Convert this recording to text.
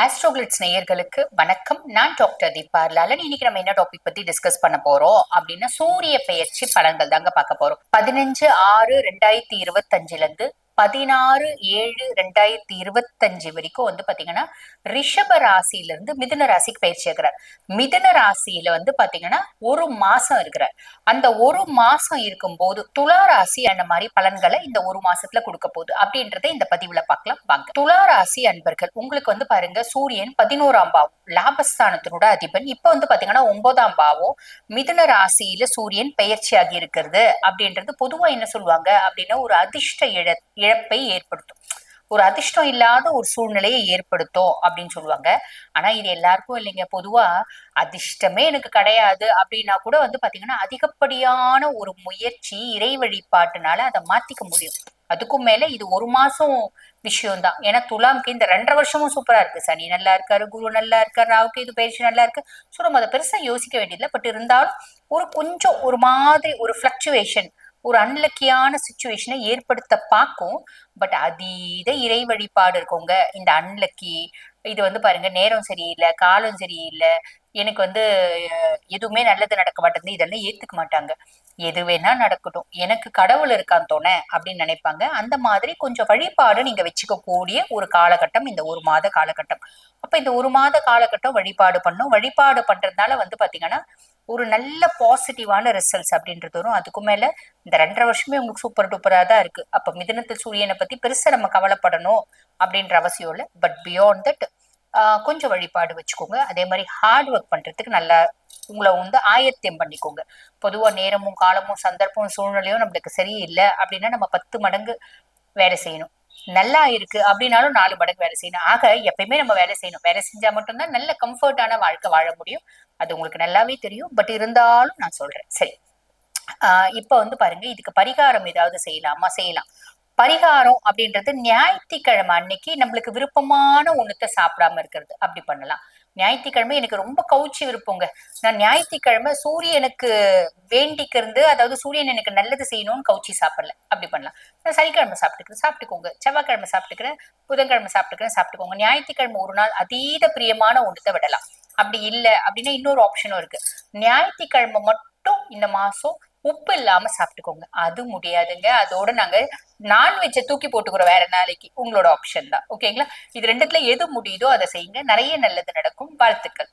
ஆஸ்ட்ரோகிளிட்ஸ் நேயர்களுக்கு வணக்கம். நான் டாக்டர் தீபா லாலன் இன்னைக்கு நம்ம என்ன டாபிக் பத்தி டிஸ்கஸ் பண்ண போறோம் அப்படின்னா சூரிய பெயர்ச்சி பலன்கள் தாங்க பார்க்க போறோம். பதினஞ்சு ஆறு ரெண்டாயிரத்தி இருபத்தஞ்சுல இருந்து பதினாறு ஏழு ரெண்டாயிரத்தி இருபத்தஞ்சு வரைக்கும் வந்து பாத்தீங்கன்னா ரிஷப ராசியில இருந்து மிதுன ராசிக்கு பயிற்சி ஆகிறார் மிதுன ராசியில வந்து பாத்தீங்கன்னா ஒரு மாசம் இருக்கிறார். அந்த ஒரு மாசம் இருக்கும்போது துலா ராசி அந்த மாதிரி பலன்களை இந்த ஒரு மாசத்துல கொடுக்க போகுது. அப்படின்றத இந்த பதிவுல பார்க்கலாம். வாங்க. துலா ராசி அன்பர்கள் உங்களுக்கு வந்து பாருங்க சூரியன் பதினோராம் பாவம் லாபஸ்தானத்தினோட அதிபன். இப்ப வந்து பாத்தீங்கன்னா ஒன்பதாம் பாவம் மிதுன ராசியில சூரியன் பயிற்சியாகி இருக்கிறது. அப்படின்றது பொதுவா என்ன சொல்லுவாங்க? அப்படின்னா ஒரு அதிர்ஷ்ட இழ இழப்பை ஏற்படுத்தும். ஒரு அதிர்ஷ்டம் இல்லாத ஒரு சூழ்நிலையை ஏற்படுத்தும் அப்படின்னு சொல்லுவாங்க. ஆனா இது எல்லாருக்கும் இல்லைங்க. பொதுவா அதிர்ஷ்டமே எனக்கு கிடையாது அப்படின்னா கூட வந்து பாத்தீங்கன்னா அதிகப்படியான ஒரு முயற்சி இறை வழிபாட்டுனால அதை மாத்திக்க முடியும். அதுக்கும் மேல இது ஒரு மாசம் விஷயம் தான் ஏன்னா துலாம்க்கு இந்த ரெண்டரை வருஷமும் சூப்பரா இருக்கு. சனி நல்லா இருக்காரு குரு நல்லா இருக்காரு ராவுக்கு இது பயிற்சி நல்லா இருக்கு. ஸோ நம்ம அதை பெருசா யோசிக்க வேண்டியதில்லை. பட் இருந்தாலும் ஒரு கொஞ்சம் ஒரு மாதிரி ஒரு ஃபிளக்சுவேஷன் ஒரு அன்லக்கியான சுச்சுவேஷனை ஏற்படுத்த பார்க்கும். பட் அதீத இறை வழிபாடு இருக்கவங்க இந்த அன்லக்கி இது வந்து பாருங்க நேரம் சரியில்லை காலம் சரியில்லை எனக்கு வந்து எதுவுமே நல்லது நடக்க மாட்டேங்குது இதெல்லாம் ஏத்துக்க மாட்டாங்க. எது வேணா நடக்கட்டும். எனக்கு கடவுள் இருக்கான் தோணை அப்படின்னு நினைப்பாங்க. அந்த மாதிரி கொஞ்சம் வழிபாடு நீங்க வச்சுக்க கூடிய ஒரு காலகட்டம் இந்த ஒரு மாத காலகட்டம். அப்ப இந்த ஒரு மாத காலகட்டம் வழிபாடு பண்ணும். வழிபாடு பண்றதுனால வந்து பாத்தீங்கன்னா ஒரு நல்ல பாசிட்டிவான ரிசல்ட்ஸ் அப்படின்றது வரும். அதுக்கு மேல இந்த ரெண்டரை வருஷமே உங்களுக்கு சூப்பர் டூப்பராக தான் இருக்கு. அப்ப மிதனத்தில் சூரியனை பத்தி பெருசா நம்ம கவலைப்படணும் அப்படின்ற அவசியம் இல்லை. பட் பியாண்ட் தட் கொஞ்சம் வழிபாடு வச்சுக்கோங்க. அதே மாதிரி ஹார்ட் ஒர்க் பண்றதுக்கு நல்லா உங்களை வந்து ஆயத்தியம் பண்ணிக்கோங்க. பொதுவா நேரமும் காலமும் சந்தர்ப்பமும் சூழ்நிலையும் நம்மளுக்கு சரியில்லை அப்படின்னா நம்ம பத்து மடங்கு வேலை செய்யணும். நல்லா இருக்கு அப்படின்னாலும் நாலு மடங்கு வேலை செய்யணும். ஆக எப்பயுமே நம்ம வேலை செய்யணும். வேலை செஞ்சா மட்டும்தான் நல்ல கம்ஃபர்டான வாழ்க்கை வாழ முடியும். அது உங்களுக்கு நல்லாவே தெரியும். பட் இருந்தாலும் நான் சொல்றேன். சரி. ஆஹ் இப்ப வந்து பாருங்க. இதுக்கு பரிகாரம் ஏதாவது செய்யலாமா? செய்யலாம். பரிகாரம் அப்படின்றது ஞாயிற்றுக்கிழமை அன்னைக்கு நம்மளுக்கு விருப்பமான ஒண்ணுத்த சாப்பிடாம இருக்கிறது. அப்படி பண்ணலாம். ஞாயிற்றுக்கிழமை எனக்கு ரொம்ப கவுச்சி விருப்பங்க. நான் ஞாயிற்றுக்கிழமை சூரியனுக்கு வேண்டிக்கிறது அதாவது சூரியன் எனக்கு நல்லது செய்யணும்னு கவுச்சி சாப்பிடல. அப்படி பண்ணலாம். நான் சனிக்கிழமை சாப்பிட்டுக்கிறேன். சாப்பிட்டுக்கோங்க. செவ்வாய்க்கிழமை சாப்பிட்டுக்கிறேன். புதன்கிழமை சாப்பிட்டுக்கிறேன். சாப்பிட்டுக்கோங்க. ஞாயிற்றுக்கிழமை ஒரு நாள் அதீத பிரியமான ஒன்றத்தை விடலாம். அப்படி இல்லை. அப்படின்னா இன்னொரு ஆப்ஷனும் இருக்கு. ஞாயிற்றுக்கிழமை மட்டும் இந்த மாசம் உப்பு இல்லாம சாப்பிட்டுக்கோங்க. அது முடியாதுங்க. அதோட நாங்க நான்வெஜ்ஜை தூக்கி போட்டுக்கிறோம் வேற நாளைக்கு. உங்களோட ஆப்ஷன் தான். ஓகேங்களா இது ரெண்டுத்துல எது முடியுதோ அதை செய்யுங்க. நிறைய நல்லது நடக்கும். வாழ்த்துக்கள்.